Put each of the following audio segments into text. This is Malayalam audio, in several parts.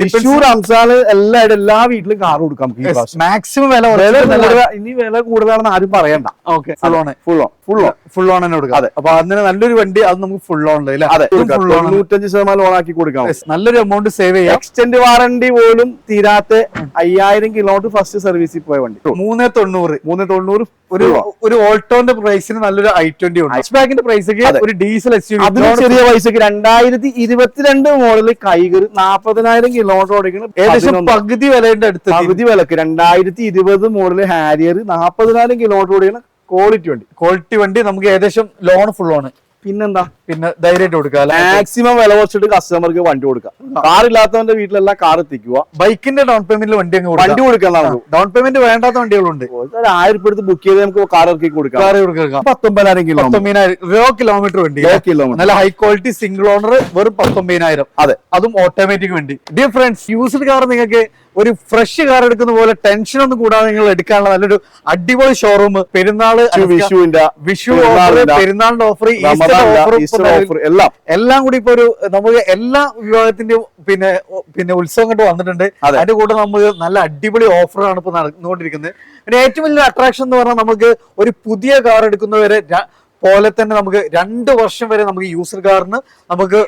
വിഷു റംസാന് എല്ലാവരും എല്ലാ വീട്ടിലും കാർ കൊടുക്കാം. മാക്സിമം വില ഇനി വില കൂടുതലാണെന്ന് ആരും പറയണ്ട. Okay full on full on full on full on തന്നെ കൊടുക്കാം. അതെ. അപ്പൊ അതിന് നല്ലൊരു വണ്ടി അത് നമുക്ക് ഫുൾ ഓൺ അതെ ഫുൾ ഓൺ തൊണ്ണൂറ്റഞ്ച് ശതമാനം ലോൺ ആക്കി കൊടുക്കാം. നല്ലൊരു എമൗണ്ട് സേവ് ചെയ്യാം. എക്സ്റ്റെൻഡ് വാറണ്ടി പോലും തീരാത്ത അയ്യായിരം കിലോമീറ്റർ ഫസ്റ്റ് സർവീസിൽ പോയ വണ്ടി. മൂന്ന് തൊണ്ണൂറ്. മൂന്ന് തൊണ്ണൂറ് ഒരു ഒരു ഓൾട്ടോന്റെ പ്രൈസിന് നല്ലൊരു ഐ ട്വന്റി ഉണ്ട്. ബാക്കിന്റെ പ്രൈസ്. ഒരു ഡീസൽ എസ് ചെറിയ പൈസക്ക് രണ്ടായിരത്തി ഇരുപത്തിരണ്ട് മോഡൽ കൈകറി നാപ്പതിനായിരം കിലോമീറ്റർ ഓടിക്കണം ഏകദേശം പകുതി വിലയുടെ അടുത്ത് പകുതി വിലക്ക്. രണ്ടായിരത്തി ഇരുപത് മോഡൽ ഹാരിയർ നാപ്പതിനായിരം കിലോമീറ്റർ ഓടിക്കണം ക്വാളിറ്റി വണ്ടി. ക്വാളിറ്റി വണ്ടി നമുക്ക് ഏകദേശം ലോൺ ഫുൾ ആണ്. പിന്നെന്താ? പിന്നെ ധൈര്യമായിട്ട് കൊടുക്കുക മാക്സിമം വില കുറച്ചിട്ട് കസ്റ്റമർക്ക് വണ്ടി കൊടുക്കുക. കാർ ഇല്ലാത്തവന്റെ വീട്ടിലെല്ലാം കാർ എത്തിക്കുക. ബൈക്കിന്റെ ഡൗൺ പേയ്മെന്റിൽ വണ്ടി അങ്ങ് വണ്ടി കൊടുക്കാന്നാണ് ഡൗൺ പേയ്മെന്റ് വേണ്ടാത്ത വണ്ടികളുണ്ട്. ഒരു ആയിരം രൂപ എടുത്ത് ബുക്ക് ചെയ്ത് നമുക്ക് കാർ ഇറക്കി കൊടുക്കാം. കാറ് കൊടുക്കാം. പത്തൊമ്പതിനായിരം കിലോ പത്തൊമ്പതിനായിരം കിലോമീറ്റർ വണ്ടി കിലോമീറ്റർ നല്ല ഹൈ ക്വാളിറ്റി സിംഗിൾ ഓണർ വെറും പത്തൊമ്പതിനായിരം. അതെ. അതും ഓട്ടോമാറ്റിക് വണ്ടി. ഡിഫറൻസ് ഫ്രണ്ട്സ് യൂസ്ഡ് കാർ നിങ്ങൾക്ക് ഒരു ഫ്രഷ് കാർ എടുക്കുന്ന പോലെ ടെൻഷൻ ഒന്നും കൂടാതെ നിങ്ങൾ എടുക്കാനുള്ള നല്ലൊരു അടിപൊളി ഷോറൂം പെരുന്നാൾ വിഷുവിന്റെ വിഷു ഓഫർ പെരുന്നാളിന്റെ, ഓഫർ ഈസ്റ്റർ ഓഫർ ഓഫർ എല്ലാം. എല്ലാം കൂടി ഇപ്പൊ ഒരു നമുക്ക് എല്ലാ വിഭാഗത്തിന്റെയും പിന്നെ പിന്നെ ഉത്സവം കണ്ട് വന്നിട്ടുണ്ട്. അതെ. അതിന്റെ കൂടെ നമുക്ക് നല്ല അടിപൊളി ഓഫറാണ് ഇപ്പൊ നടന്നുകൊണ്ടിരിക്കുന്നത്. പിന്നെ ഏറ്റവും വലിയ അട്രാക്ഷൻ എന്ന് പറഞ്ഞാൽ നമുക്ക് ഒരു പുതിയ കാർ എടുക്കുന്നവരെ പോലെ തന്നെ നമുക്ക് രണ്ട് വർഷം വരെ നമുക്ക് യൂസർ കാറിന് നമുക്ക്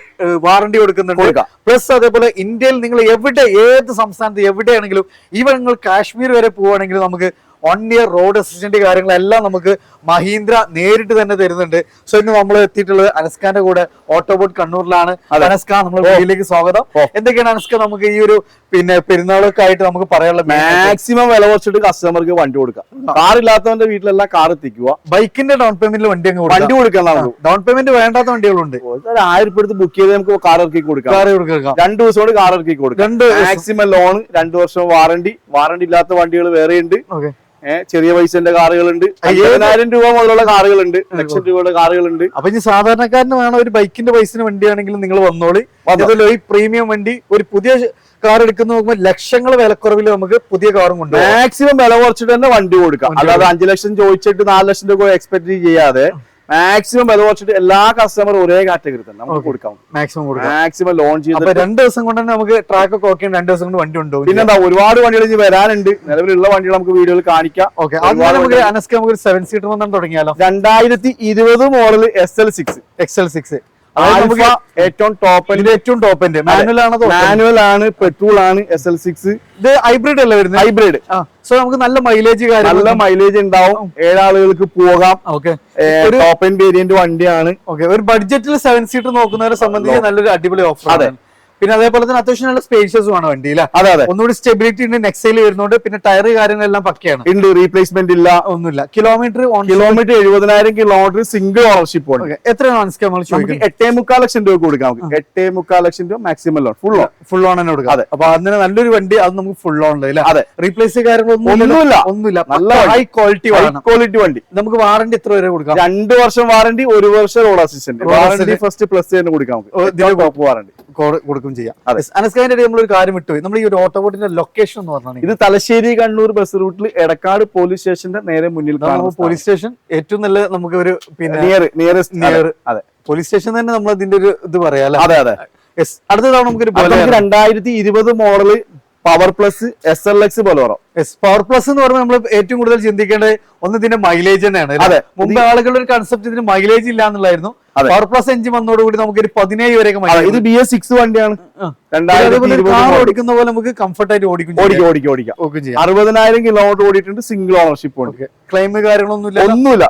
വാറണ്ടി കൊടുക്കുന്നുണ്ട്. പ്ലസ് അതേപോലെ ഇന്ത്യയിൽ നിങ്ങൾ എവിടെ ഏത് സംസ്ഥാനത്ത് എവിടെയാണെങ്കിലും ഈവൻ നിങ്ങൾ കാശ്മീർ വരെ പോവുകയാണെങ്കിലും നമുക്ക് വൺ ഇയർ റോഡ് അസിസ്റ്റന്റ് കാര്യങ്ങളെല്ലാം നമുക്ക് മഹീന്ദ്ര നേരിട്ട് തന്നെ തരുന്നുണ്ട്. സോ ഇന്ന് നമ്മൾ എത്തിയിട്ടുള്ളത് അനസ്കാന്റെ കൂടെ ഓട്ടോബോട്ട് കണ്ണൂരിലാണ്. അനസ്ക നമ്മുടെ വീട്ടിലേക്ക് സ്വാഗതം. എന്തൊക്കെയാണ് അനസ്ക നമുക്ക് ഈ ഒരു പിന്നെ പെരുന്നാളൊക്കെ ആയിട്ട് നമുക്ക് പറയാനുള്ള മാക്സിമം വില കുറച്ചിട്ട് കസ്റ്റമർക്ക് വണ്ടി കൊടുക്കാം. കാർ ഇല്ലാത്തവന്റെ വീട്ടിലെല്ലാം കാർ എത്തിക്കുക. ബൈക്കിന്റെ ഡൗൺ പേയ്മെന്റിൽ വണ്ടി അങ്ങ് വണ്ടി കൊടുക്കാം ഡൗൺ പേയ്മെന്റ് വേണ്ടാത്ത വണ്ടികളുണ്ട്. ഒരു ആയിരം എടുത്ത് ബുക്ക് ചെയ്ത് നമുക്ക് കാർ ഇറക്കി കൊടുക്കാം. കാർ കൊടുക്കാം. രണ്ടു ദിവസം കൊണ്ട് കാർ ഇറക്കി കൊടുക്കാം. രണ്ട് മാക്സിമം ലോൺ രണ്ടു വർഷം വാറണ്ടി വാറണ്ടി ഇല്ലാത്ത വണ്ടികൾ വേറെ ഉണ്ട് ചെറിയ പൈസന്റെ കാറുകളുണ്ട്. അയ്യായിരം രൂപ മുതലുള്ള കാറുകളുണ്ട്. ലക്ഷം രൂപയുടെ കാറുകളുണ്ട്. അപ്പൊ ഇനി സാധാരണക്കാരന് വേണം ഒരു ബൈക്കിന്റെ പൈസന് വണ്ടിയാണെങ്കിലും നിങ്ങൾ വന്നോളി. വന്നോ. അതുപോലെ ഈ പ്രീമിയം വണ്ടി ഒരു പുതിയ കാർ എടുക്കുന്ന നോക്കുമ്പോൾ ലക്ഷങ്ങൾ വിലക്കുറവിൽ നമുക്ക് പുതിയ കാറും കൊണ്ട് മാക്സിമം വില കുറച്ചിട്ട് തന്നെ വണ്ടി കൊടുക്കാം അല്ലാതെ അഞ്ചു ലക്ഷം ചോദിച്ചിട്ട് നാല് ലക്ഷം രൂപ എക്സ്പെക്ട് ചെയ്യാതെ മാക്സിമം വില കുറച്ചിട്ട് എല്ലാ കസ്റ്റമറും ഒരേ കാറ്റഗറി തന്നെ. നമുക്ക് കൊടുക്കാം. മാക്സിമം കൊടുക്കാം. മാക്സിമം ലോൺ ചെയ്ത് രണ്ട് ദിവസം കൊണ്ട് തന്നെ നമുക്ക് ട്രാക്ക് ഒക്കെ ഓക്കെ രണ്ട് ദിവസം കൊണ്ട് വണ്ടി ഉണ്ടാവും പിന്നെന്താ ഒരുപാട് വണ്ടികൾ ഇനി വരാനുണ്ട്. നിലവിലുള്ള വണ്ടികൾ നമുക്ക് വീഡിയോയിൽ കാണിക്കാം. ഓക്കെ നമുക്ക് അനസ്ക നമുക്ക് സെവൻ സീറ്റർ വന്നാൽ തുടങ്ങിയാലോ? രണ്ടായിരത്തി ഇരുപത് model S L six X L six ഏറ്റവും ടോപ്പ് ഇത് ഏറ്റവും ടോപ്പ് എൻഡ് മാനുവൽ ആണ് മാനുവൽ ആണ് പെട്രോൾ ആണ് എസ് എൽ സിക്സ് ഇത് ഹൈബ്രിഡ് അല്ലേ വരുന്നത്? ഹൈബ്രിഡ് സോ നമുക്ക് നല്ല മൈലേജ് നല്ല മൈലേജ് ഉണ്ടാവും. ഏഴാളുകൾക്ക് പോകാം. ഓക്കെ ടോപ്പ് എൻ വേരിയന്റ് വണ്ടിയാണ്. ഓക്കെ ഒരു ബഡ്ജറ്റിൽ സെവൻ സീറ്റർ നോക്കുന്നവരെ സംബന്ധിച്ച് നല്ലൊരു അടിപൊളി ഓഫർ അതെ. പിന്നെ അതേപോലെ തന്നെ അത്യാവശ്യം നല്ല സ്പേഷ്യസും ആണ് വണ്ടി അതെ അതെ. ഒന്നുകൂടി സ്റ്റെബിലിറ്റി ഉണ്ട് നെക്സൈൽ വരുന്നുണ്ട് പിന്നെ ടയർ കാര്യങ്ങളെല്ലാം പക്കയാണ്. ഉണ്ട് റീപ്ലേസ്മെന്റ് ഇല്ല. ഒന്നുമില്ല. കിലോമീറ്റർ കിലോമീറ്റർ എഴുപതിനായിരം കിലോമീറ്റർ സിംഗിൾ ഓണർഷിപ്പ് ആണ്. എത്രയാണ് എട്ടേ മുക്കാൽ ലക്ഷം രൂപ കൊടുക്കാം എട്ടേ മുക്കാൽ ലക്ഷം രൂപ maximum loan full full on തന്നെ കൊടുക്കാം. അതെ. അപ്പൊ അതിന് നല്ലൊരു വണ്ടി അത് നമുക്ക് ഫുൾ ഓൺ അതെ. റീപ്ലേസ് കാര്യങ്ങളൊന്നും ഒന്നുമില്ല. നല്ല ഹൈ ക്വാളിറ്റി ഹൈ ക്വാളിറ്റി വണ്ടി. നമുക്ക് വാറണ്ടി എത്ര വരെ കൊടുക്കാം? രണ്ട് വർഷം വാറണ്ടി ഒരു വർഷം road assistant warranty warranty first plus തന്നെ കൊടുക്കാം വാറണ്ടി കൊ- കൊടുക്കും ചെയ്യാം. അനസ് നമ്മൾ ഒരു കാര്യം വിട്ടുപോയി. നമ്മൾ ഈ ഒരു ഓട്ടോബോട്ടിന്റെ ലൊക്കേഷൻ എന്ന് പറഞ്ഞാൽ ഇത് തലശ്ശേരി കണ്ണൂർ ബസ് റൂട്ടിൽ എടക്കാട് പോലീസ് സ്റ്റേഷന്റെ നേരെ മുന്നിൽ പോലീസ് സ്റ്റേഷൻ ഏറ്റവും നല്ല നമുക്ക് ഒരു പിന്നെ നിയർ നിയറസ്റ്റ് നിയർ അതെ പോലീസ് സ്റ്റേഷൻ തന്നെ നമ്മൾ ഇതിന്റെ ഒരു ഇത് പറയാം അതെ അതെ. അടുത്ത തവണ നമുക്ക് രണ്ടായിരത്തി ഇരുപത് model power plus S L X Bolero yes power plus എന്ന് പറയുമ്പോൾ നമ്മൾ ഏറ്റവും കൂടുതൽ ചിന്തിക്കേണ്ടത് ഒന്ന് ഇതിന്റെ മൈലേജ് തന്നെയാണ്? അതെ. മുമ്പ് ആളുകളുടെ ഒരു കൺസെപ്റ്റ് ഇതിന് മൈലേജ് ഇല്ല എന്നുള്ളായിരുന്നു പവർ പ്ലസ് എഞ്ചിൻ വന്നതോടുകൂടി നമുക്ക് ഒരു പതിനേഴ് വരെ ഇത് ബി എസ് സിക്സ് വണ്ടിയാണ്. ഓടിക്കുന്ന പോലെ നമുക്ക് കംഫർട്ട് ആയിട്ട് ഓടിക്കും ഓടിക്കും ഓടിക്കാം ഓടിക്കാം. അറുപതിനായിരം കിലോമീറ്റർ ഓടിയിട്ടുണ്ട് സിംഗിൾ ഓണർഷിപ്പ് ഉണ്ട് ക്ലെയിം കാര്യങ്ങളൊന്നും ഒന്നുമില്ല.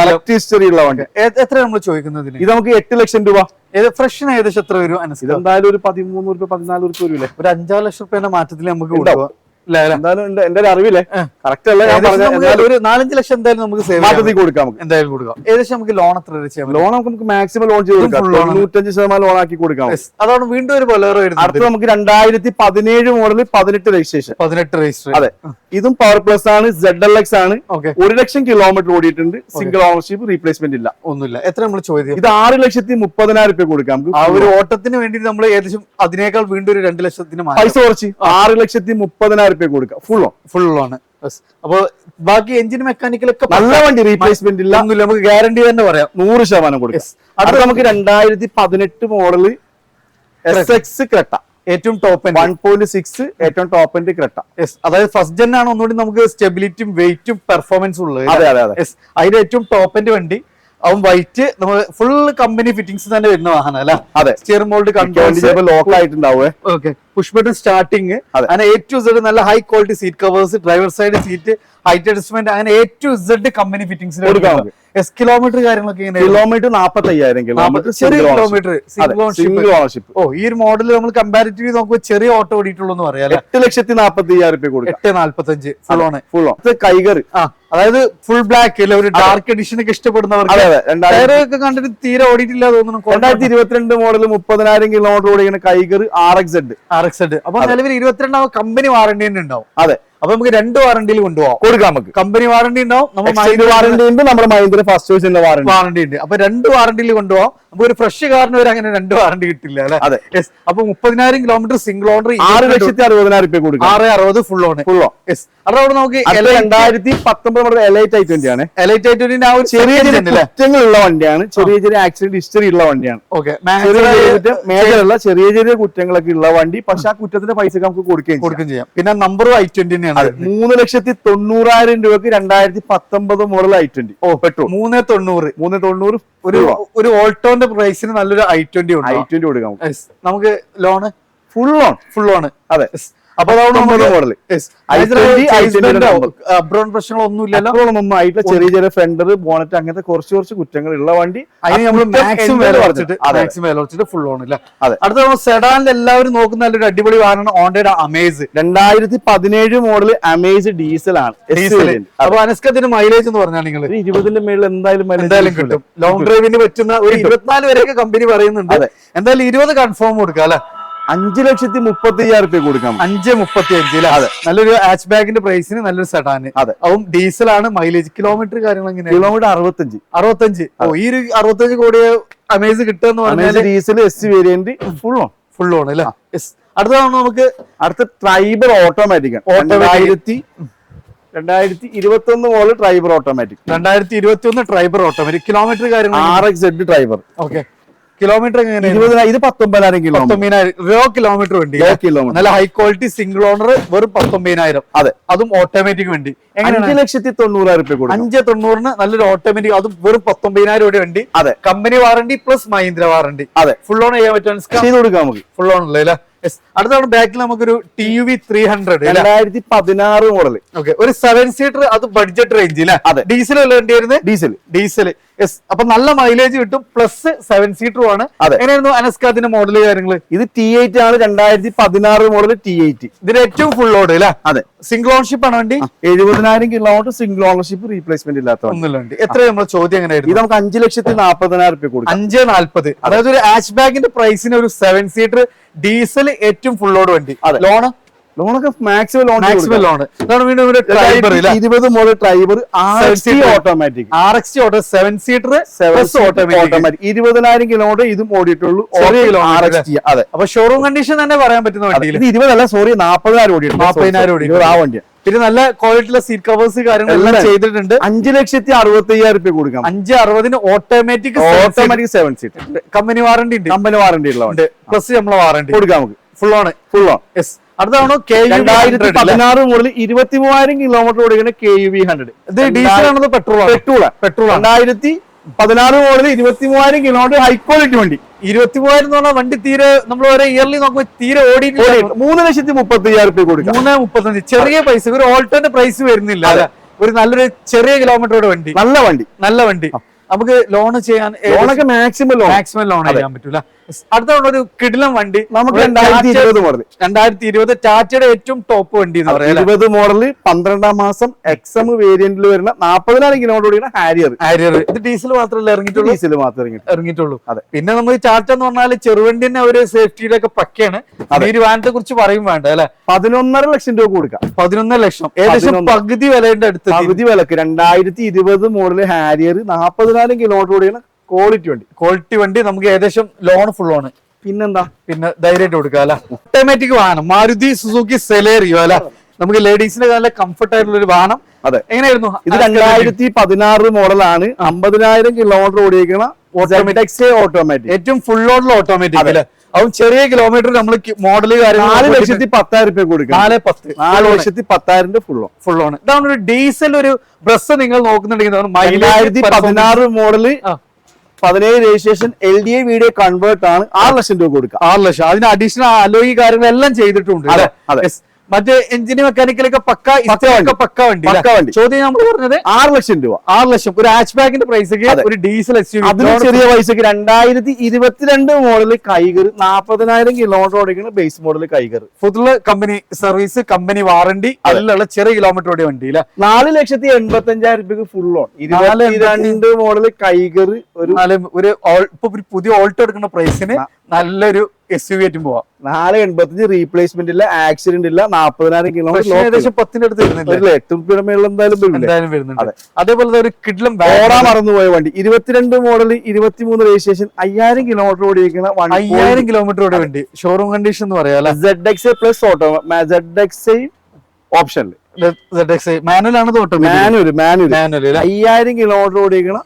കറക്റ്റ് ഹിസ്റ്ററി ഉള്ള വണ്ടി. എത്ര നമ്മൾ ചോദിക്കുന്നത് ഇത് നമുക്ക് എട്ട് ലക്ഷം രൂപ. ഏത് ഫ്രഷിന് ഏകദേശം എത്ര വരും ഇതെന്തായാലും ഒരു പതിമൂന്ന് രൂപ പതിനാല് രൂപ വരൂലേ? ഒരു അഞ്ചാറ് ലക്ഷം റുപ്യന്റെ മാറ്റത്തിൽ നമുക്ക് ഉണ്ടാവും. എന്തായാലും എന്റെ ഒരു അറിവില്ലേ. കറക്റ്റ് അല്ല ഞാൻ എന്നാലും ഒരു നാലഞ്ച് ലക്ഷം എന്തായാലും നമുക്ക് സേവ് കൊടുക്കാം എന്തായാലും കൊടുക്കാം. ഏകദേശം നമുക്ക് ലോൺ എത്ര ചെയ്യാം ലോൺ നമുക്ക് മാക്സിമം ലോൺ ചെയ്ത് കൊടുക്കാം. തൊണ്ണൂറ്റഞ്ച് ശതമാനം ലോൺ ആക്കി കൊടുക്കാം. അതാണ് വീണ്ടും ഒരു ബൊലേറോ അടുത്ത് നമുക്ക് രണ്ടായിരത്തി പതിനേഴ് മോഡൽ പതിനെട്ട് രജിസ്ട്രേഷൻ പതിനെട്ട് രജിസ്റ്റർ അതെ. ഇതും പവർ പ്ലസ് ആണ് സെഡ് എൽ എക്സ് ആണ്. ഓക്കെ ഒരു ലക്ഷം കിലോമീറ്റർ ഓടിയിട്ടുണ്ട്. സിംഗിൾ ഓണർഷിപ്പ് റീപ്ലേസ്മെന്റ് ഇല്ല. ഒന്നുമില്ല. എത്ര നമ്മൾ ചോദ്യം ഇത് ആറ് ലക്ഷത്തി മുപ്പതിനായിരം രൂപ കൊടുക്കാം. ആ ഒരു ഓട്ടത്തിന് വേണ്ടി നമ്മൾ ഏകദേശം അതിനേക്കാൾ വീണ്ടും ഒരു രണ്ട് ലക്ഷത്തിന് പൈസ കുറച്ച്. ആറ് ലക്ഷത്തി മുപ്പതിനായിരം രൂപ കൊടുക്കുക ഫുൾ ഓൺ ഫുൾ ഓൺ അപ്പൊ ബാക്കി എഞ്ചിൻ മെക്കാനിക്കലൊക്കെ നല്ല വണ്ടി റീപ്ലേസ്മെന്റ് ഇല്ല. നമുക്ക് ഗ്യാരണ്ടി തന്നെ പറയാം. നൂറ് ശതമാനം കൊടുക്കാം. അത് നമുക്ക് രണ്ടായിരത്തി പതിനെട്ട് മോഡൽ എസ് എക്സ് ക്രെട്ട. ഏറ്റവും ടോപ്പ് വൺ പോയിന്റ് സിക്സ് ഏറ്റവും ടോപ്പ് എൻഡ് ക്രെട്ട. അതായത് ഫസ്റ്റ് ജെൻ ആണ് ഒന്നുകൂടി നമുക്ക് സ്റ്റെബിലിറ്റിയും വെയിറ്റും പെർഫോമൻസും ഉള്ളത് അതെ അതെ അതെ. അതിന്റെ ഏറ്റവും ടോപ്പ് എൻഡ് വണ്ടി. അവൻ വൈറ്റ് നമ്മൾ ഫുൾ കമ്പനി ഫിറ്റിംഗ്സ് തന്നെ വരുന്ന വാഹനം അല്ല? അതെ. സ്റ്റിയർ മോൾഡ് കൺട്രോൾ ലോക്കൽ ആയിട്ടുണ്ടാവുക ലോക്ക് ആയിട്ടുണ്ടാവേ ഓക്കെ പുഷ് ബട്ടൺ സ്റ്റാർട്ടിങ് അങ്ങനെ എ ടു സെഡ് നല്ല high quality seat covers driver side seat height adjustment അങ്ങനെ A to Z company fittings കൊടുക്കാം കിലോമീറ്റർ കാര്യങ്ങളൊക്കെ ഇങ്ങനെ കിലോമീറ്റർ നാപ്പത്തി അയ്യായിരം കിലോമീറ്റർ ചെറിയ കിലോമീറ്റർ സിംഗിൾ ഓണർഷിപ്പ് ഓ ഈ ഒരു മോഡൽ നമ്മൾ കമ്പാരിറ്റീവ് നോക്കുമ്പോൾ ചെറിയ ഓട്ടോ ഓടിയിട്ടുള്ളൂ എന്ന് പറയാം എട്ട് ലക്ഷത്തി നാപ്പത്തി അയ്യായിരം രൂപ കൊടുക്കാം. എട്ട് നാല്പത്തഞ്ച് full on full on Kiger ആ. അതായത് ഫുൾ ബ്ലാക്ക് അല്ലെ? ഒരു ഡാർക്ക് എഡിഷൻ ഒക്കെ ഇഷ്ടപ്പെടുന്നവർക്ക് കണ്ടിട്ട് തീരെ ഓടിയിട്ടില്ല തോന്നുന്നു രണ്ടായിരത്തി ഇരുപത്തിരണ്ട് മോഡൽ മുപ്പതിനായിരം കിലോമീറ്റർ ഓടിക്കുന്ന Kiger R X Z R X Z അപ്പൊ നിലവിൽ ഇരുപത്തിരണ്ടാവും കമ്പനി വാറണ്ടി തന്നെ ഉണ്ടാവും. അതെ. അപ്പൊ നമുക്ക് രണ്ട് വാറണ്ടിയിൽ കൊണ്ടുപോകാം കൊടുക്കാം നമുക്ക് കമ്പനി വാറണ്ടി ഉണ്ടാവും നമ്മൾ വാറണ്ടി ഉണ്ട് നമ്മുടെ മൈന്ദ്ര ഫസ്റ്റ് ചോയ്സിന്റെ വാറണ്ടി വാറണ്ടി ഉണ്ട്. അപ്പൊ രണ്ട് വാറണ്ടിയിൽ കൊണ്ടുപോകാം നമുക്ക് ഒരു ഫ്രഷ് കാറിന് വരെ അങ്ങനെ രണ്ട് വാറണ്ടി കിട്ടില്ല അല്ലെ? അതെ. യെസ് അപ്പൊ മുപ്പതിനായിരം കിലോമീറ്റർ സിംഗിൾ ഓണർ ആറ് ലക്ഷത്തി അറുപതിനായിരം രൂപ കൊടുക്കും. ആറ് അറുപത് full on full on yes അതവിടെ നമുക്ക് രണ്ടായിരത്തി പത്തൊമ്പത് എലൈറ്റ് ഐ ട്വന്റി ആണ്. എലൈറ്റ് ഐറ്റോന്റെ ആ ഒരു ചെറിയ ചെറിയ കുറ്റങ്ങളുള്ള വണ്ടിയാണ്. ചെറിയ ചെറിയ ആക്സിഡന്റ് ഹിസ്റ്ററി ഉള്ള വണ്ടിയാണ്. ഓക്കെ ചെറിയ ചെറിയ ചെറിയ കുറ്റങ്ങളൊക്കെ ഉള്ള വണ്ടി. പക്ഷെ ആ കുറ്റത്തിന്റെ പൈസ നമുക്ക് കൊടുക്കുകയും കൊടുക്കുകയും കൊടുക്കും ചെയ്യാം. പിന്നെ നമ്പർ ഐ ട്വന്റി മൂന്ന് ലക്ഷത്തി തൊണ്ണൂറായിരം രൂപക്ക് രണ്ടായിരത്തി പത്തൊമ്പത് മോഡൽ ഐ ട്വന്റി ഓ പെട്രോൾ മൂന്ന് തൊണ്ണൂറ്. മൂന്ന് തൊണ്ണൂറ് ഒരു ഒരു ഓൾട്ടോന്റെ പ്രൈസിന് നല്ലൊരു ഐ ട്വന്റി ഐ ട്വന്റി കൊടുക്കാം നമുക്ക്. Loan full on full on അതെ. അപ്പൊ മോഡൽ Yes. I20, അതിന് I20 basement ഓ, number. അബ്രോൺ പ്രശ്നങ്ങളൊന്നും ഇല്ലല്ലോ ചെറിയ ചെറിയ ഫെൻഡർ ബോണറ്റ് അങ്ങനത്തെ കുറച്ച് കുറച്ച് കുറ്റങ്ങൾ ഉള്ള വണ്ടി അതിന് നമ്മൾ കുറ്റം മാക്സിമം വില കുറച്ചിട്ട് അതെ മാക്സിമം വില കുറച്ചിട്ട് ഫുൾ ഓൺ ഇല്ല? അതെ. അടുത്ത നമ്മൾ സെഡാനിൽ എല്ലാവരും നോക്കുന്ന നല്ലൊരു അടിപൊളി വാഹനമാണ് ഓണ്ടയുടെ അമേസ് രണ്ടായിരത്തി പതിനേഴ് മോഡൽ അമേസ് ഡീസൽ ആണ് ഡീസൽ അപ്പൊ അനസ്കത്തിന് മൈലേജ് എന്ന് പറഞ്ഞാൽ നിങ്ങൾ ഇരുപതിന്റെ മേളിൽ എന്തായാലും എന്തായാലും കിട്ടും. ലോങ് ഡ്രൈവിന് പറ്റുന്ന ഒരു ഇരുപത്തിനാല് വരെയൊക്കെ കമ്പനി പറയുന്നുണ്ട്. അതെ. എന്തായാലും ഇരുപത് കൺഫേം കൊടുക്കാം അല്ലെ? അഞ്ച് ലക്ഷത്തി മുപ്പത്തി അയ്യായിരം രൂപ കൊടുക്കാം അഞ്ച് മുപ്പത്തി അഞ്ച് അതെ. നല്ലൊരു ഹാച്ച് ബാഗിന്റെ പ്രൈസിന് നല്ലൊരു സെഡാന് അതെ. അതും ആണ് മൈലേജ് കിലോമീറ്റർ കാര്യങ്ങൾ എങ്ങനെ കിലോമീറ്റർ അറുപത്തഞ്ച്. അറുപത്തഞ്ച്. ഓ ഈ ഒരു അറുപത്തഞ്ച് കോടി അമേസ് കിട്ടുക പറഞ്ഞാൽ diesel S variant full on full on അല്ലേ? അടുത്തതാണ് നമുക്ക്? അടുത്ത ട്രൈബർ ഓട്ടോമാറ്റിക് ആണ്. രണ്ടായിരത്തി രണ്ടായിരത്തി ഇരുപത്തി ഒന്ന് പോലെ ട്രൈബർ ഓട്ടോമാറ്റിക് രണ്ടായിരത്തി ഇരുപത്തി ഒന്ന് ട്രൈബർ ഓട്ടോമാറ്റിക് കിലോമീറ്റർ കാര്യങ്ങൾ R X Z driver okay kilometre ഇത് പത്തൊമ്പതിനായിരം കിലോമീറ്റർ പത്തൊമ്പതിനായിരം. ലോ കിലോമീറ്റർ വണ്ടി കിലോമീറ്റർ നല്ല ഹൈ ക്വാളിറ്റി സിംഗിൾ ഓണർ വെറും പത്തൊമ്പതിനായിരം. അതെ. അതും ഓട്ടോമാറ്റിക് വണ്ടി. അഞ്ച് ലക്ഷത്തി തൊണ്ണൂറായിരം രൂപ അഞ്ച് തൊണ്ണൂറിന് നല്ലൊരു ഓട്ടോമാറ്റിക് അതും വെറും പത്തൊമ്പതിനായിരം രൂപ വണ്ടി. അതെ. Company warranty plus Mahindra warranty അതെ. ഫുൾ ഓൺ ചെയ്യാൻ പറ്റും കൊടുക്കാം നമുക്ക്. ഫുൾ ഓൺ അല്ലേ? അടുത്താണ് ബാക്കിൽ നമുക്കൊരു T U V three hundred രണ്ടായിരത്തി പതിനാറ് മോഡൽ ഓക്കെ ഒരു സെവൻ സീറ്റർ അത് ബഡ്ജറ്റ് റേഞ്ച് അല്ലേ അതെ. ഡീസൽ അല്ല വണ്ടി വരുന്നത്? ഡീസൽ ഡീസൽ യെസ് അപ്പൊ നല്ല മൈലേജ് കിട്ടും പ്ലസ് സെവൻ സീറ്ററും ആണ്. എങ്ങനെയായിരുന്നു അനസ്കാത്തിന്റെ മോഡൽ കാര്യങ്ങൾ ഇത് ടി എയ്റ്റ് ആണ് രണ്ടായിരത്തി പതിനാറ് മോഡൽ ടി എയ്റ്റ് ഇതിന്റെ ഏറ്റവും ഫുൾ ഓട് അല്ലേ? അതെ. സിംഗിൾ ഓണർഷിപ്പ് ആണ് വണ്ടി? എഴുപതിനായിരം കിലോമീറ്റർ സിംഗിൾ ഓണർഷിപ്പ് റീപ്ലേസ്മെന്റ് ഇല്ലാത്ത ഒന്നുമില്ല എത്ര നമ്മുടെ ചോദ്യം എങ്ങനെയായിരുന്നു? ഇത് നമുക്ക് അഞ്ച് ലക്ഷത്തി നാൽപ്പതിനായിരം രൂപ കൊടുക്കാം. അഞ്ച് നാല്പത്. അതായത് ഒരു ആഷ് ബാഗിന്റെ പ്രൈസിന് ഒരു സെവൻ സീറ്റർ ഡീസൽ ഏറ്റവും ഫുൾ ഓട് വണ്ടി. ലോണ്? ലോണൊക്കെ മാക്സിമം ലോൺ മാക്സിമം ലോൺ ഇതാണ് വീണ്ടും ഇരുപത് model driver Seven seater. Automatic R X T auto seven seater plus automatic ഇരുപതിനായിരം കിലോമീറ്റർ ഇതും ഓടിയിട്ടുള്ളൂ. ആർ എക്സ് ടി അതെ. അപ്പൊ ഷോറൂം കണ്ടീഷൻ തന്നെ പറയാൻ പറ്റുന്ന വണ്ടിയിൽ ഇരുപതല്ല സോറി നാൽപ്പതിനായിരം ഓടിയിട്ടുണ്ട്. നാൽപ്പതിനായിരം ഓടി ആ വണ്ടിയാണ് പിന്നെ നല്ല ക്വാളിറ്റിയുള്ള സീറ്റ് കവേഴ്സ് കാര്യങ്ങളെല്ലാം ചെയ്തിട്ടുണ്ട്. അഞ്ച് ലക്ഷത്തി അറുപത്തി അയ്യായിരം രൂപ കൊടുക്കാം. അഞ്ച് അറുപതിന് automatic automatic seven seat company warranty ഉണ്ട്. കമ്പനി വാറണ്ടി ഉള്ളതുണ്ട് പ്ലസ് നമ്മളെ വാറണ്ടി കൊടുക്കാം നമുക്ക്. ഫുൾ ആണ് ഫുൾ ഓൺ യെസ് അടുത്താണോ കെ യു പതിനാറ് മുതൽ ഇരുപത്തി മൂവായിരം കിലോമീറ്റർ ഓടിക്കുന്ന കെ യു വി ഹൺഡ്രഡ് ഇത് ഡീസൽ ആണോ? പെട്രോൾ ആണ്? പെട്രോൾ പെട്രോൾ ആണ് രണ്ടായിരത്തി പതിനാറ് മുതൽ ഇരുപത്തി മൂവായിരം കിലോമീറ്റർ ഹൈ ക്വാളിറ്റി വണ്ടി. ഇരുപത്തി മൂവായിരം എന്ന് പറഞ്ഞാൽ വണ്ടി തീരെ നമ്മൾ ഓരോ ഇയർലി നോക്കുമ്പോൾ തീരെ ഓടി മൂന്ന് ലക്ഷത്തി മുപ്പത്തി അയ്യായിരം രൂപ കൊടുക്കാം. മൂന്ന് മുപ്പത്തഞ്ച്. ചെറിയ പൈസ ഒരു ഓൾട്ടോന്റെ പ്രൈസ് വരുന്നില്ല. ഒരു നല്ലൊരു ചെറിയ കിലോമീറ്ററോടെ വണ്ടി. നല്ല വണ്ടി. നല്ല വണ്ടി. നമുക്ക് ലോൺ ചെയ്യാൻ ലോണൊക്കെ മാക്സിമം ലോൺ മാക്സിമം ലോൺ ചെയ്യാൻ പറ്റൂല. അടുത്തുള്ള ഒരു കിടിലം വണ്ടി. നമുക്ക് ഒരു രണ്ടായിരത്തി ഇരുപത് മോഡൽ രണ്ടായിരത്തി ഇരുപത് ടാറ്റയുടെ ഏറ്റവും ടോപ്പ് വണ്ടി എന്ന് പറയുന്നത് ഇരുപത് മോഡൽ പന്ത്രണ്ടാം മാസം എക്സ്എം വേരിയന്റിൽ വരുന്ന നാൽപ്പതിനായിരം കിലോമീറ്റർ ഓടിക്കുന്ന ഹാരിയർ ഹാരിയർ ഇത് ഡീസൽ മാത്രമല്ല ഇറങ്ങിയിട്ടുള്ളൂ? ഡീസൽ മാത്രം ഇറങ്ങി ഇറങ്ങിയിട്ടുള്ളൂ. അതെ. പിന്നെ നമ്മൾ ടാറ്റ എന്ന് പറഞ്ഞാൽ ചെറുവണ്ടി തന്നെ അവർ സേഫ്റ്റിയുടെ ഒക്കെ പക്കയാണ്. ഈ ഒരു വാഹനത്തെ കുറിച്ച് പറയും വേണ്ട അല്ലെ? പതിനൊന്നര ലക്ഷം രൂപ കൊടുക്കാം. പതിനൊന്നര ലക്ഷം. ഏകദേശം. പകുതി വിലയുടെ അടുത്ത് പകുതി വിലക്ക് രണ്ടായിരത്തി ഇരുപത് മോഡൽ ഹാരിയർ നാൽപ്പതിനായിരം കിലോമീറ്റർ കൂടിയാണ് ക്വാളിറ്റി വണ്ടി. ക്വാളിറ്റി വണ്ടി നമുക്ക് ഏകദേശം ലോൺ ഫുൾ ആണ്. പിന്നെന്താ? പിന്നെ ധൈര്യമായിട്ട് കൊടുക്കുക അല്ല? ഓട്ടോമാറ്റിക് വാഹനം. മാരുതി സുസുക്കി സെലേറിയോ അല്ല? നമുക്ക് ലേഡീസിന്റെ നല്ല കംഫർട്ട് ആയിട്ടുള്ള ഒരു വാഹനം. അതെ. എങ്ങനെയായിരുന്നു? ഇത് രണ്ടായിരത്തി പതിനാറ് മോഡലാണ് അമ്പതിനായിരം കിലോമീറ്റർ ഓടിയിരിക്കുന്ന ഓട്ടോമാറ്റിക് ഏറ്റവും ഫുൾ ലോഡിൽ ഓട്ടോമാറ്റിക് അല്ലേ? അതും ചെറിയ കിലോമീറ്റർ നമ്മൾ മോഡൽ നാല് കാര്യങ്ങൾ ലക്ഷത്തി പത്തായിരം രൂപ കൊടുക്കും നാല് പത്ത്. നാല് ലക്ഷത്തി പത്തായിരം രൂപ ഫുള്ളോ ഫുൾ ഓൺ ഇതാണ് ഒരു ഡീസൽ ഒരു ബ്രസ് നിങ്ങൾ നോക്കുന്നുണ്ടെങ്കിൽ രണ്ടായിരത്തി പതിനാറ് മോഡൽ. പതിനേഴ് registration L D A video convert ആണ് ആറ് ലക്ഷം രൂപ കൊടുക്കുക. ആറ് ലക്ഷം. അതിന് അഡീഷണൽ അലോയി കാര്യങ്ങളെല്ലാം ചെയ്തിട്ടുണ്ട്. മറ്റേ എഞ്ചിന് മെക്കാനിക്കലൊക്കെ പക്ക പക്ക വണ്ടി. പക്ക വണ്ടി പക്ക വണ്ടി. ചോദ്യം നമ്മൾ പറഞ്ഞത് ആറ് ലക്ഷം രൂപ. ആറ് ലക്ഷം. ഒരു ഹാച്ച് ബാഗിന്റെ പ്രൈസ് ഒരു ഡീസൽ എസ് അതിന് ചെറിയ പൈസക്ക് രണ്ടായിരത്തി ഇരുപത്തിരണ്ട് മോഡൽ കൈകർ നാപ്പതിനായിരം കിലോമീറ്റർ ഓടിക്കുന്ന base model Kiger full company service company warranty അതിലുള്ള ചെറിയ കിലോമീറ്റർ ഓടിയ വണ്ടി അല്ലേ നാല് ലക്ഷത്തി എൺപത്തി അഞ്ചായിരം രൂപയ്ക്ക് ഫുൾ ഓൺ ഇരുപത്തിരണ്ട് മോഡൽ കൈകർ ഒരു ഒരു പുതിയ ഓൾട്ടോ എടുക്കുന്ന പ്രൈസിന് നല്ലൊരു എസ് യു വി ആയിട്ടും പോവാം. നാല് എൺപത്തഞ്ച് റീപ്ലേസ്മെന്റ് ഇല്ല ആക്സിഡന്റ് ഇല്ല നാപ്പതിനായിരം പക്ഷേ കിലോമീറ്റർ ഏകദേശം പത്തിന്റെ അടുത്ത് വരുന്നില്ല? ഒരു എട്ട് റുപ്യയുടെ മേളിൽ എന്തായാലും വരില്ലേ? എന്തായാലും വരുന്നുണ്ട്. അതേപോലെ ഒരു കിഡ്ലം ഓടാൻ മറന്നുപോയ വണ്ടി. ഇരുപത്തിരണ്ട് മോഡൽ ഇരുപത്തിമൂന്ന് രജിസ്ട്രേഷൻ അയ്യായിരം കിലോമീറ്റർ ഓടിയിരിക്കുന്ന വണ്ടി. അയ്യായിരം കിലോമീറ്റർ ഓടിയ വണ്ടി. ഷോറൂം കണ്ടീഷൻ എന്ന് പറയാം Z X plus auto Z X ഓപ്ഷനിൽ മാനുവൽ ആണ് തോട്ടം മാനുവൽ മാനുവൽ മാനുവൽ അയ്യായിരം കിലോമീറ്റർ ഓടിയിരിക്കുന്ന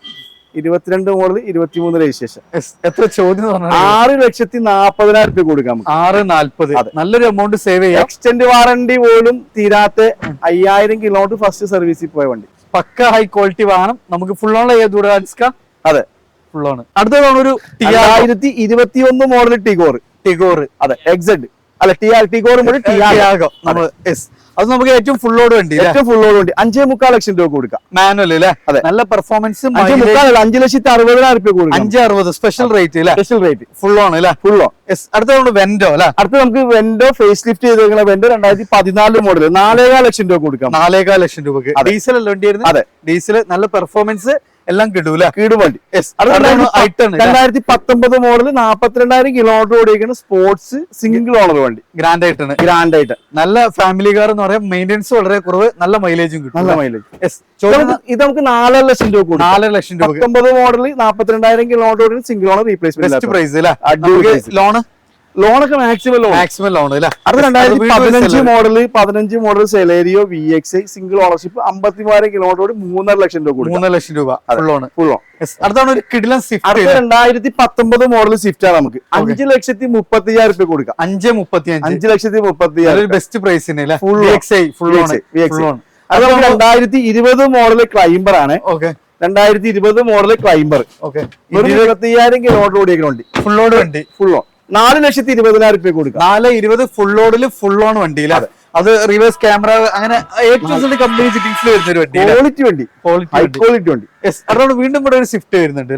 ഇരുപത്തിരണ്ട് മോഡൽ ഇരുപത്തിമൂന്ന് രജിസ്ട്രേഷൻ എത്ര ചോദ്യം ആറ് ലക്ഷത്തി നാപ്പതിനായിരം രൂപ കൊടുക്കാം ആറ് നാല്പത്. നല്ലൊരു എമൗണ്ട് സേവ് ചെയ്യാം. എക്സ്റ്റൻഡ് വാറണ്ടി പോലും തീരാത്ത അയ്യായിരം കിലോമീറ്റർ ഫസ്റ്റ് സർവീസിൽ പോയ വണ്ടി. പക്ക ഹൈ ക്വാളിറ്റി വാഹനം. നമുക്ക് ഫുൾ ഓൺ ചെയ്ത് അതെ. ഫുൾ ഓൺ അടുത്തതാണ് ഒരു രണ്ടായിരത്തി ഇരുപത്തി ഒന്ന് മോഡൽ ടിഗോർ ടിഗോർ അതെ എക്സഡ് അല്ല ടി ആർ കൂടി ടി ആർ ടിയാഗോ നമ്മൾ yes. അത് നമുക്ക് ഏറ്റവും ഫുൾ ഓട് വണ്ടി ഏറ്റവും ഫുൾ ഓട് വണ്ടി. അഞ്ചേ മുക്കാൽ ലക്ഷം രൂപ കൊടുക്കാം. മാനുവൽ അല്ലേ അതെ. നല്ല പെർഫോമൻസ് അഞ്ചേ മുക്കാൽ അഞ്ചു ലക്ഷത്തി അറുപതിനായിരം രൂപ കൊടുക്കും. അഞ്ച് അറുപത് സ്പെഷ്യൽ റേറ്റ് അല്ലേ സ്പെഷ്യൽ റേറ്റ് ഫുൾ ഓൺ അല്ലേ ഫുൾ ഓൺ യെസ് അടുത്ത നമ്മൾ വെൻഡോ അല്ലേ? അടുത്ത നമുക്ക് വെൻഡോ ഫേസ് ലിഫ്റ്റ് ചെയ്തേക്കുന്ന വെൻഡോ രണ്ടായിരത്തി പതിനാല് മോഡൽ നാലേകാൽ ലക്ഷം രൂപ കൊടുക്കാം. നാലേകാൽ ലക്ഷം രൂപക്ക്. ഡീസൽ അല്ല വണ്ടിയായിരുന്നു അതെ. ഡീസൽ നല്ല പെർഫോമൻസ് എല്ലാം കിടൂല കീടുവണ്ടി രണ്ടായിരത്തി പത്തൊമ്പത് മോഡൽ നാപ്പത്തിരണ്ടായിരം കിലോമീറ്റർ ഓടിയിരിക്കുന്ന സ്പോർട്സ് സിംഗിൾ ഓണർ വണ്ടി. ഗ്രാൻഡ് ഐട്ടൺ ഗ്രാൻഡ് ആയിട്ട് നല്ല ഫാമിലി കാർ എന്ന് പറയാം. മെയിന്റെനൻസ് വളരെ കുറവ്. നല്ല മൈലേജും കിട്ടും നല്ല മൈലേജ് ഇത് നമുക്ക് നാലര ലക്ഷം രൂപ നാലര ലക്ഷം രൂപ. പത്തൊമ്പത് മോഡൽ നാപ്പത്തിരണ്ടായിരം കിലോമീറ്റർ ഓടിക്കുന്ന single owner best replacement price അല്ലേ അഡ്വൈസ്. ലോണ് ലോണൊക്കെ മാക്സിമം ലോൺ മാക്സിമം ലോൺ അല്ലേ അടുത്ത രണ്ടായിരത്തി പതിനഞ്ച്. മോഡൽ പതിനഞ്ച് model Celerio V X I single ownership അമ്പത്തി മൂവായിരം കിലോമീറ്റർ മൂന്നര ലക്ഷം രൂപ കൊടുക്കാം. മൂന്നര ലക്ഷം രൂപ ഫുൾ ലോൺ ഫുൾ ലോൺ അടുത്താണ് ഒരു കിടിലൻ സ്വിഫ്റ്റ് രണ്ടായിരത്തി പത്തൊമ്പത് മോഡൽ സ്വിഫ്റ്റ് ആണ് നമുക്ക്. അഞ്ച് ലക്ഷത്തി മുപ്പത്തി അയ്യായിരം രൂപ കൊടുക്കാം. അഞ്ച് മുപ്പത്തി അഞ്ച് ലക്ഷത്തി മുപ്പത്തി best price full X I full loan full loan അത് രണ്ടായിരത്തി ഇരുപത് മോഡൽ ക്ലൈംബർ ആണ്. ഓക്കെ രണ്ടായിരത്തി ഇരുപത് മോഡൽ ക്ലൈംബർ ഓക്കെ ഇരുപത്തി അയ്യായിരം കിലോമീറ്റർ ഓടിയേക്കുന്ന വണ്ടി ഫുൾ ലോഡ് വണ്ടി. ഫുൾ ലോൺ നാല് ലക്ഷത്തി ഇരുപതിനായിരം രൂപ കൊടുക്കുക നാല് ഇരുപത് ഫുൾ ലോഡിൽ ഫുൾ ഓൺ വണ്ടി അതെ. അത് റിവേഴ്സ് ക്യാമറ അങ്ങനെ ഏറ്റവും കമ്പനി സിറ്റിംഗ്സിൽ വരുന്ന ഒരു വണ്ടി ക്വാളിറ്റി വണ്ടി. ക്വാളിറ്റി ഹൈ വണ്ടി. ക്വാളിറ്റി വണ്ടി. അതുകൊണ്ട് വീണ്ടും ഇവിടെ ഒരു സ്വിഫ്റ്റ് വരുന്നുണ്ട്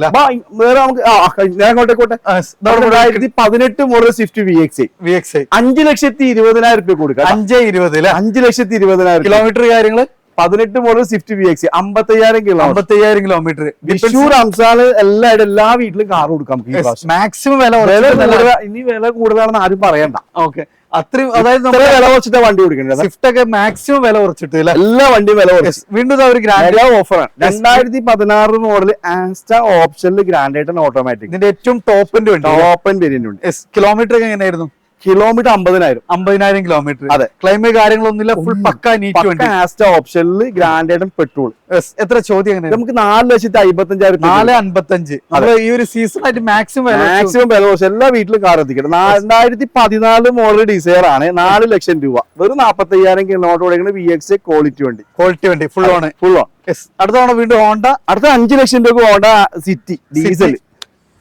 വേറെ നമുക്ക് ഞാൻ അങ്ങോട്ടേ കോട്ടെ രണ്ടായിരത്തി പതിനെട്ട് model Swift V X V X I അഞ്ച് ലക്ഷത്തി ഇരുപതിനായിരം രൂപ കൊടുക്കുക അഞ്ച് ഇരുപത് അഞ്ച് ലക്ഷത്തി ഇരുപതിനായിരം കിലോമീറ്റർ കാര്യങ്ങൾ? പതിനെട്ട് മോഡൽ സ്വിഫ്റ്റ് വി എക്സ് അമ്പത്തയ്യായിരം കിലോ അമ്പത്തയ്യായിരം കിലോമീറ്റർ വിഷൂർ അംസാൽ എല്ലാവരും എല്ലാ വീട്ടിലും കാർ കൊടുക്കാം മാക്സിമം വില ഇനി വില കൂടുതലാണെന്ന് ആരും പറയണ്ട. ഓക്കെ അത്രയും അതായത് നമ്മൾ വില കുറച്ചിട്ടാ വണ്ടി കൊടുക്കണ്ട സ്വിഫ്റ്റ് ഒക്കെ മാക്സിമം വില കുറച്ചിട്ട് എല്ലാ വണ്ടിയും വില കുറച്ച്. വീണ്ടും അവർ ഒരു ഗ്രാൻഡ് ഓഫറാണ് രണ്ടായിരത്തി പതിനാറ് മോഡൽ ആസ്റ്റ ഓപ്ഷനിൽ ഗ്രാൻഡ് ആയിട്ട് ഓട്ടോമാറ്റിക് ഇതിന്റെ ഏറ്റവും ടോപ്പിന്റെ ഉണ്ട് ഓപ്പൺ വേരിയന്റ് ഉണ്ട്. കിലോമീറ്റർ ഒക്കെ എങ്ങനെയായിരുന്നു? കിലോമീറ്റർ അമ്പതിനായിരം. അമ്പതിനായിരം കിലോമീറ്റർ അതെ. ക്ലൈമേറ്റ് കാര്യങ്ങളൊന്നുമില്ല ഫുൾ പക്ക നീറ്റ് ആസ്റ്റ ഓപ്ഷനിൽ ഗ്രാൻഡേഡും പെട്രോൾ. എത്ര ചോദ്യം നമുക്ക് നാല് ലക്ഷത്തി അമ്പത്തഞ്ചായിരം നാല് അൻപത്തഞ്ച്. നമ്മൾ ഈ ഒരു സീസൺ ആയിട്ട് മാക്സിമം മാക്സിമം വില എല്ലാ വീട്ടിലും കാർ എത്തിക്കണം. രണ്ടായിരത്തി പതിനാല് മോഡൽ ഡിസൈർ ആണ്. നാല് ലക്ഷം രൂപ. വെറും നാപ്പത്തി അയ്യായിരം കിലോമീറ്റർ ഓടിക്കുന്ന വി എക്സ് ക്വാളിറ്റി വണ്ടി. ക്വാളിറ്റി വണ്ടി ഫുൾ ഓൺ ഫുൾ ഓൺ അടുത്ത തവണ വീണ്ടും ഹോണ്ട അടുത്ത അഞ്ച് ലക്ഷം രൂപ Honda City diesel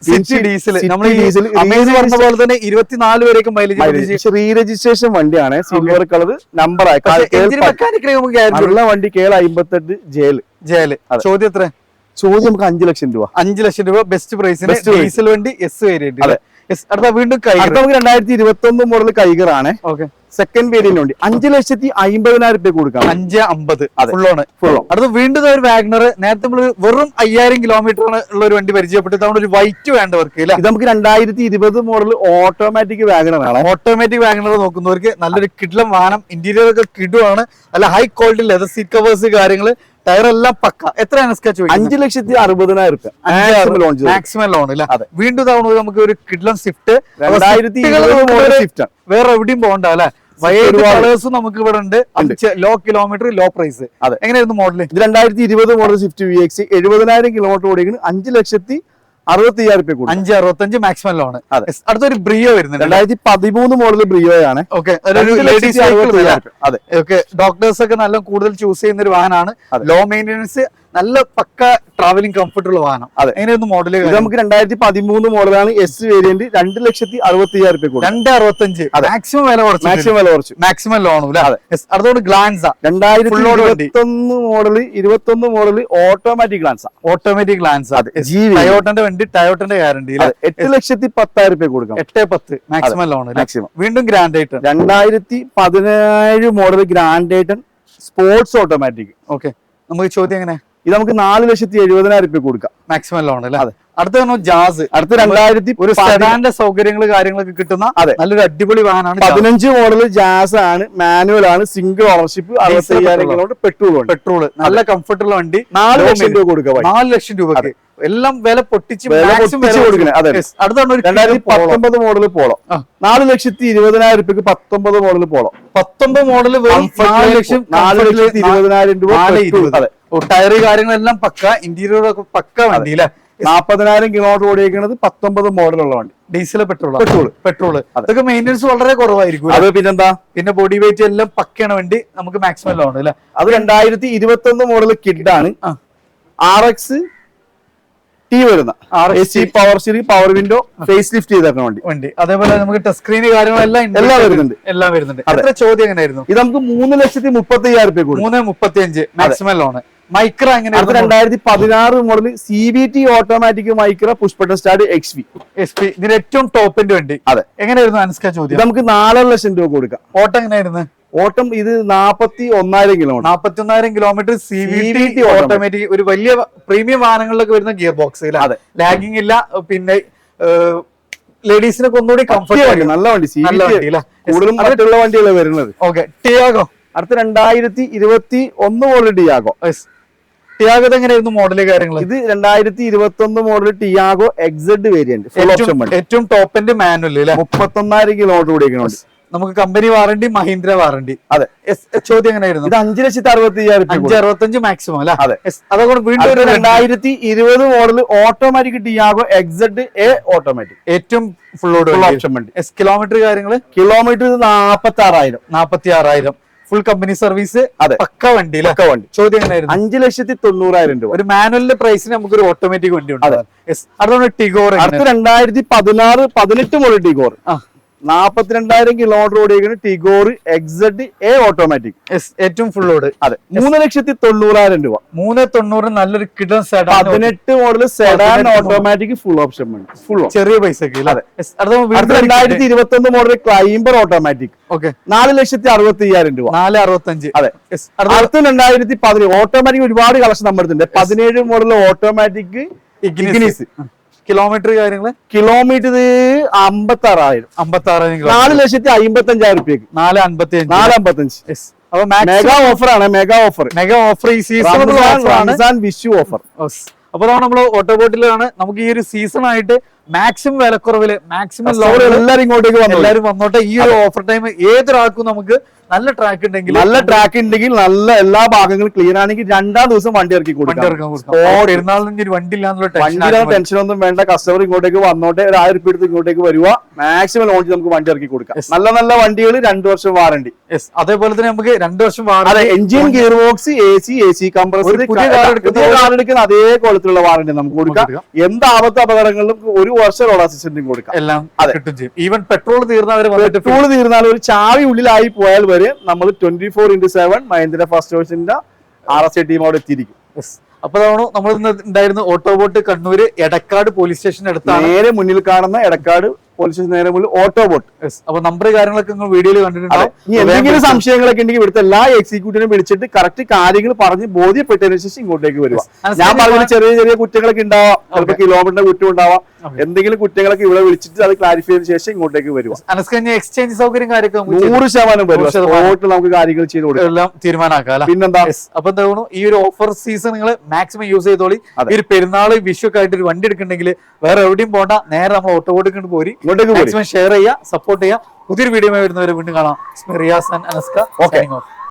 City diesel City നമ്മൾ diesel, അമേസ് പറഞ്ഞ പോലെ തന്നെ ഇരുപത്തിനാല് വരെയൊക്കെ മൈലേജ് റീ രജിസ്ട്രേഷൻ വണ്ടിയാണ്. സിൽവർ കളർ നമ്പർ guarantee വണ്ടി കേൾ അമ്പത്തെട്ട് ജയിൽ ജയൽ ചോദ്യം എത്ര? ചോദ്യം നമുക്ക് അഞ്ചു ലക്ഷം രൂപ. അഞ്ചു ലക്ഷം രൂപ. ബെസ്റ്റ് പ്രൈസിന് ഡീസൽ വണ്ടി എസ് വേരിയന്റ് അതെ. അടുത്ത വീണ്ടും നമുക്ക് രണ്ടായിരത്തി ഇരുപത്തി ഒന്ന് മോഡൽ കൈകർ ആണ് ഓക്കെ സെക്കൻഡ് വേണ്ടി അഞ്ച് ലക്ഷത്തി അമ്പതിനായിരം രൂപ കൊടുക്കാം. അഞ്ച് അമ്പത്. അതെ. ഫുള്ളോ അടുത്ത് വീണ്ടും ഒരു വാഗ്നർ നേരത്തെ നമ്മൾ വെറും അയ്യായിരം കിലോമീറ്റർ ഉള്ള ഒരു വണ്ടി പരിചയപ്പെട്ടു. നമ്മുടെ ഒരു വൈറ്റ് വേണ്ടവർക്ക് അല്ല? ഇത് നമുക്ക് രണ്ടായിരത്തി ഇരുപത് മോഡൽ ഓട്ടോമാറ്റിക് വാഗ്നർ ആണ് ഓട്ടോമാറ്റിക് വാഗ്നർ നോക്കുന്നവർക്ക് നല്ലൊരു കിഡ്ലം വാഹനം. ഇന്റീരിയർ ഒക്കെ കിടുവാണ്. അല്ല high quality leather seat covers കാര്യങ്ങൾ. ടയർ എല്ലാം പക്ക. എത്രയാണ് സ്കെച്ച് അഞ്ച് ലക്ഷത്തി അറുപതിനായിരം രൂപ ലോൺ മാക്സിമം ലോൺ ഇല്ല അതെ. വീണ്ടും തവണ നമുക്ക് ഒരു കിഡ്ലം സ്വിഫ്റ്റ് രണ്ടായിരത്തി സ്വിഫ്റ്റ് ആണ്. വേറെ എവിടെയും പോകണ്ട അല്ലെ. കളേഴ്സും നമുക്ക് ഇവിടെ ഉണ്ട്. ലോ കിലോമീറ്റർ ലോ പ്രൈസ് അതെ. എങ്ങനെയായിരുന്നു മോഡൽ ഇത് രണ്ടായിരത്തി ഇരുപത് മോഡൽ സ്വിഫ്റ്റ് വി എക്സ് എഴുപതിനായിരം കിലോമീറ്റർ ഓടിക്കുന്നത് അഞ്ച് ലക്ഷത്തി അറുപത്തി അയ്യായിരം രൂപ കൂടി അഞ്ച് അറുപത്തഞ്ച് മാക്സിമം ലോൺ. അടുത്തൊരു ബ്രിയോ വരുന്നുണ്ട് രണ്ടായിരത്തി പതിമൂന്ന് മോഡൽ ബ്രിയോ ആണ്. ഡോക്ടേഴ്സ് ഒക്കെ നല്ല കൂടുതൽ ചൂസ് ചെയ്യുന്ന ഒരു വാഹനമാണ്. ലോ മെയിന്റെനൻസ് നല്ല പക്ക ട്രാവലിംഗ് കംഫർട്ടുള്ള വാഹനം. അതെ. എങ്ങനെയൊന്നും മോഡൽ നമുക്ക് രണ്ടായിരത്തി പതിമൂന്ന് മോഡലാണ് എസ് വേരിയന്റ് രണ്ട് ലക്ഷത്തി അറുപത്തി അയ്യായിരം രൂപ രണ്ട് അറുപത്തഞ്ച്. മാക്സിമം വില കുറച്ചു മാക്സിമം വില കുറച്ചു. മാക്സിമം ലോണും അതെ. അടുത്തോട് ഗ്ലാൻസ രണ്ടായിരത്തി മോഡൽ. ഇരുപത്തൊന്ന് മോഡൽ ഇരുപത്തൊന്ന് model automatic Glanza automatic Glanza അതെ. ടയോട്ടന്റെ വണ്ടി ടയോട്ടന്റെ ഗ്യാരണ്ടി എട്ട് ലക്ഷത്തി പത്തായിരം രൂപ കൊടുക്കാം. എട്ട് പത്ത്. മാക്സിമം ലോൺ മാക്സിമം വീണ്ടും ഗ്രാൻഡ് ആയിട്ട് രണ്ടായിരത്തി പതിനേഴ് model Grand i ten sports automatic okay നമുക്ക് ചോദ്യം എങ്ങനെ? ഇത് നമുക്ക് നാല് ലക്ഷത്തി എഴുപതിനായിരം രൂപ കൊടുക്കാം. മാക്സിമം ലോൺ അല്ലേ? അതെ. അടുത്ത ജാസ്. അടുത്ത രണ്ടായിരത്തി ഒരു സെഡാന്റെ സൗകര്യങ്ങൾ കാര്യങ്ങളൊക്കെ കിട്ടുന്ന അതെ. നല്ലൊരു അടിപൊളി വാഹനമാണ് പതിനഞ്ച് മോഡൽ ജാസ് ആണ് മാനുവൽ ആണ് സിംഗിൾ ഓണർഷിപ്പ് അറുപത്തി പെട്രോൾ. പെട്രോൾ നല്ല കംഫർട്ടുള്ള വണ്ടി. നാല് ലക്ഷം രൂപ കൊടുക്കുക. നാല് ലക്ഷം രൂപക്ക് എല്ലാം വില പൊട്ടിച്ച് രണ്ടായിരത്തി പത്തൊമ്പത് മോഡൽ പോളോ. നാല് ലക്ഷത്തി ഇരുപതിനായിരം രൂപയ്ക്ക് പത്തൊമ്പത് മോഡൽ പോളോ പത്തൊമ്പത് മോഡൽ നാല് ലക്ഷം നാല് ലക്ഷത്തി ഇരുപതിനായിരം രൂപ. അതെ. ടയറ് കാര്യങ്ങളെല്ലാം പക്ക ഇന്റീരിയർ പക്ക വണ്ടി അല്ലെ നാപ്പതിനായിരം കിലോമീറ്റർ ഓടിയിരിക്കുന്നത് പത്തൊമ്പത് മോഡലുള്ള വണ്ടി. ഡീസൽ പെട്രോൾ പെട്രോൾ പെട്രോൾ അതൊക്കെ മെയിന്റനൻസ് മെയിന്റെനൻസ് വളരെ കുറവായിരിക്കും അത് പിന്നെന്താ? പിന്നെ ബോഡി വെയിറ്റ് എല്ലാം പക്കയാണ് വണ്ടി നമുക്ക് മാക്സിമം ലോൺ അല്ലെ അത് രണ്ടായിരത്തി ഇരുപത്തി ഒന്ന് മോഡൽ കിഡ് ആണ് ആർ എക്സ് ടി വരുന്ന R A C power steering power window face lift ചെയ്തേക്കുന്ന വണ്ടി. വണ്ടി. അതേപോലെ നമുക്ക് ടച്ച് സ്ക്രീൻ കാര്യങ്ങളെല്ലാം. എല്ലാം വരുന്നുണ്ട്. എല്ലാം വരുന്നുണ്ട്. അത്ര ചോദ്യം എങ്ങനെയായിരുന്നു? ഇത് നമുക്ക് മൂന്ന് ലക്ഷത്തി മുപ്പത്തി അയ്യായിരം രൂപ കൂടും മൂന്ന് മുപ്പത്തി അഞ്ച് മാക്സിമം ലോണ് മൈക്ര എങ്ങനെ രണ്ടായിരത്തി പതിനാറ് model C V T automatic Micra push button start X V S P ഇതിന് ഏറ്റവും ടോപ്പിന്റെ വണ്ടി. അതെ. എങ്ങനെയായിരുന്നു അനുസ്ക ചോദ്യം? നമുക്ക് നാലര ലക്ഷം രൂപ കൊടുക്കാം. ഓട്ടം എങ്ങനെയായിരുന്നു? ഓട്ടം ഇത് നാപ്പത്തി ഒന്നായിരം കിലോമീറ്റർ നാപ്പത്തി ഒന്നായിരം kilometre C V T automatic ഒരു വലിയ പ്രീമിയം വാഹനങ്ങളിലൊക്കെ വരുന്ന ഗിയർ ബോക്സ് അതെ. ലാഗിങ് ഇല്ല പിന്നെ ലേഡീസിനൊക്കെ ഒന്നുകൂടി കംഫർട്ട് നല്ല വണ്ടി. കൂടുതലും മറ്റുള്ള വണ്ടികളാണ് വരുന്നത്. ഓക്കെ ടിയാഗോ അടുത്ത രണ്ടായിരത്തി ഇരുപത്തി ഒന്ന് മോഡൽ ഡിയാഗോ ടിയാഗോ എങ്ങനെയായിരുന്നു മോഡൽ കാര്യങ്ങൾ ഇത് രണ്ടായിരത്തി ഇരുപത്തി ഒന്ന് model Tiago XZ variant full option വണ്ടി ഏറ്റവും ടോപ്പിന്റെ മാനുവൽ മുപ്പത്തി മുപ്പത്തൊന്നായിരം കിലോമീറ്റർ ഓടിക്കുന്ന വണ്ടി നമുക്ക് കമ്പനി വാറണ്ടി മഹീന്ദ്ര വാറണ്ടി അതെ. ചോദ്യം എങ്ങനെയായിരുന്നു? ഇത് അഞ്ച് ലക്ഷത്തി അറുപത്തി അഞ്ച് അറുപത്തഞ്ച് മാക്സിമം അല്ല? അതെ. അതുകൊണ്ട് വീണ്ടും ഒരു രണ്ട് രണ്ടായിരത്തി ഇരുപത് model automatic Tiago XZ A automatic ഏറ്റവും ഫുൾ ഫുൾ ഓപ്ഷൻ വണ്ടി. കിലോമീറ്റർ കാര്യങ്ങൾ? കിലോമീറ്റർ നാപ്പത്തി ആറായിരം നാപ്പത്തി ആറായിരം ഫുൾ കമ്പനി സർവീസ് അതെ. പക്ക വണ്ടി പക്ക വണ്ടി. ചോദ്യം എങ്ങനെയായിരുന്നു അഞ്ച് ലക്ഷത്തി തൊണ്ണൂറായിരം രൂപ. ഒരു മാനുവലിന്റെ പ്രൈസിന് നമുക്ക് ഒരു ഓട്ടോമാറ്റിക് വണ്ടി ഉണ്ട്. അതുകൊണ്ട് ടിഗോർ അടുത്ത രണ്ടായിരത്തി പതിനാറ് പതിനെട്ട് മോഡൽ ടിഗോർ ആ. നാപ്പത്തിരണ്ടായിരം കിലോമീറ്റർ ഓടിയിരിക്കുന്ന ടിഗോർ എക്സഡ് എ ഓട്ടോമാറ്റിക് ഏറ്റവും ഫുൾ ഓട് അതെ. മൂന്ന് ലക്ഷത്തി തൊണ്ണൂറായിരം രൂപ. മൂന്ന് തൊണ്ണൂറ് നല്ലൊരു സെഡാൻ പതിനെട്ട് model sedan automatic full option full ചെറിയ പൈസക്ക് അതെ. രണ്ടായിരത്തി ഇരുപത്തി ഒന്ന് മോഡൽ ക്ലൈംബർ ഓട്ടോമാറ്റിക് ഓക്കെ നാല് ലക്ഷത്തി അറുപത്തി അയ്യായിരം രൂപ. നാല് അറുപത്തഞ്ച്. അതെ. അടുത്ത രണ്ടായിരത്തി പതിനേഴ്. ഓട്ടോമാറ്റിക് ഒരുപാട് കളക്ഷൻ നമ്മുടെ പതിനേഴ് മോഡൽ ഓട്ടോമാറ്റിക് ഇഗ്നിസ് കിലോമീറ്റർ കാര്യങ്ങൾ കിലോമീറ്റർ അമ്പത്തി ആറായിരം അമ്പത്തി ആറായിരം നാല് ലക്ഷത്തി അമ്പത്തി അഞ്ചായിരം റുപ്യക്ക് നാല് അമ്പത്തി അഞ്ച് നാല് അമ്പത്തി അഞ്ച് അപ്പൊ മെഗാ ഓഫർ ആണ് മെഗാ ഓഫർ മെഗാ ഓഫർ ഈ സീസൺ റംസാൻ വിഷു ഓഫർ അപ്പൊ അതാണ് നമ്മൾ ഓട്ടോബോട്ടിലാണ്. നമുക്ക് ഈ ഒരു സീസൺ ആയിട്ട് മാക്സിമം വിലക്കുറവിൽ മാക്സിമം എല്ലാരും ഇങ്ങോട്ടേക്ക് വന്നു എല്ലാവരും വന്നോട്ടെ. ഈ ഒരു ഓഫർ ടൈം ഏതൊരാൾക്കും നമുക്ക് നല്ല ട്രാക്ക് ഉണ്ടെങ്കിൽ നല്ല ട്രാക്ക് ഉണ്ടെങ്കിൽ നല്ല എല്ലാ ഭാഗങ്ങളും ക്ലിയർ ആണെങ്കിൽ രണ്ടാം ദിവസം വണ്ടി ഇറക്കി കൊടുക്കും. വണ്ടി ഇല്ലാന്നുള്ള ടെൻഷൻ ഒന്നും വേണ്ട. കസ്റ്റമർ ഇങ്ങോട്ടേക്ക് വന്നോട്ടെ. ഒരു ആയിരം രൂപ എടുത്ത് ഇങ്ങോട്ടേക്ക് വരുക മാക്സിമം ലോഞ്ച് നമുക്ക് വണ്ടി ഇറക്കി കൊടുക്കാം. നല്ല നല്ല വണ്ടികൾ രണ്ടു വർഷം വാറണ്ടി അതേപോലെ തന്നെ നമുക്ക് രണ്ടു വർഷം warranty engine gear box A C A C compressor പുതിയ കാർ എടുക്കുന്ന അതേ കോളത്തിലുള്ള വാറണ്ടി നമുക്ക് കൊടുക്കാം. എന്ത് ആപത്ത് അപകടങ്ങളിലും ഒരു വർഷം റോഡ് അസിസ്റ്റന്റും കൊടുക്കാം. എല്ലാം ഈവൻ പെട്രോൾ തീർന്നാൽ പെട്രോൾ തീർന്നാൽ ഒരു ചാവി ഉള്ളിലായി പോയാൽ വരെ നമ്മൾ twenty four into seven Mahindra first ഹൗസിന്റെ ആർ എസ് ഐ ടീം അവിടെ എത്തിയിരിക്കും. അപ്പോഴാണ് അപ്പൊ നമ്മൾ ഇന്ന് ഉണ്ടായിരുന്ന Autobot Kannur Edakkad police station അടുത്താണ്? നേരെ മുന്നിൽ കാണുന്ന എടക്കാട് പോലീസ് സ്റ്റേഷൻ നേരെ ഓട്ടോ ബോട്ട്. അപ്പൊ നമ്പർ കാര്യങ്ങളൊക്കെ നിങ്ങൾ വീഡിയോയിൽ കണ്ടിട്ടുണ്ട് എന്തെങ്കിലും സംശയങ്ങളൊക്കെ ഉണ്ടെങ്കിൽ ഇവിടുത്തെ എല്ലാ എക്സിക്യൂട്ടീവിനെ വിളിച്ചിട്ട് കറക്റ്റ് കാര്യങ്ങൾ പറഞ്ഞ് ബോധ്യപ്പെട്ടതിന് ശേഷം ഇങ്ങോട്ടേക്ക് വരിക. ഞാൻ പറഞ്ഞ ചെറിയ ചെറിയ കുറ്റങ്ങളൊക്കെ ഉണ്ടാവാം. ചിലപ്പോൾ കിലോമീറ്ററിന്റെ കുറ്റം ഉണ്ടാവാം. എന്തെങ്കിലും കുറ്റങ്ങളൊക്കെ ഇവിടെ വിളിച്ചിട്ട് അത് ക്ലാരിഫൈ ചെയ്തതിനു ശേഷം ഇങ്ങോട്ടേക്ക് വരിക. എക്സ്ചേഞ്ച് സൗകര്യം കാര്യമൊക്കെ നൂറ് ശതമാനം വരും. നമുക്ക് കാര്യങ്ങൾ ചെയ്ത് കൊടുക്കാം. എല്ലാം തീരുമാനമാക്കാം പിന്നെന്താ. അപ്പൊ എന്താ ഈ ഒരു ഓഫർ സീസൺ നിങ്ങൾ മാക്സിമം യൂസ് ചെയ്തോളി. ഈ ഒരു പെരുന്നാൾ വിഷു ഒക്കെ ആയിട്ട് ഒരു വണ്ടി എടുക്കുന്നുണ്ടെങ്കിൽ വേറെ എവിടെയും പോണ്ട. നേരെ നമ്മൾ ഓട്ടോ ഓടിക്കൊണ്ട് പോരി. ഇങ്ങോട്ടേക്ക് ഷെയർ ചെയ്യുക സപ്പോർട്ട് ചെയ്യുക പുതിയൊരു വീഡിയോ വരുന്നവരെ വീണ്ടും കാണാം. റിയാസ് ആൻഡ് അനസ്ക off.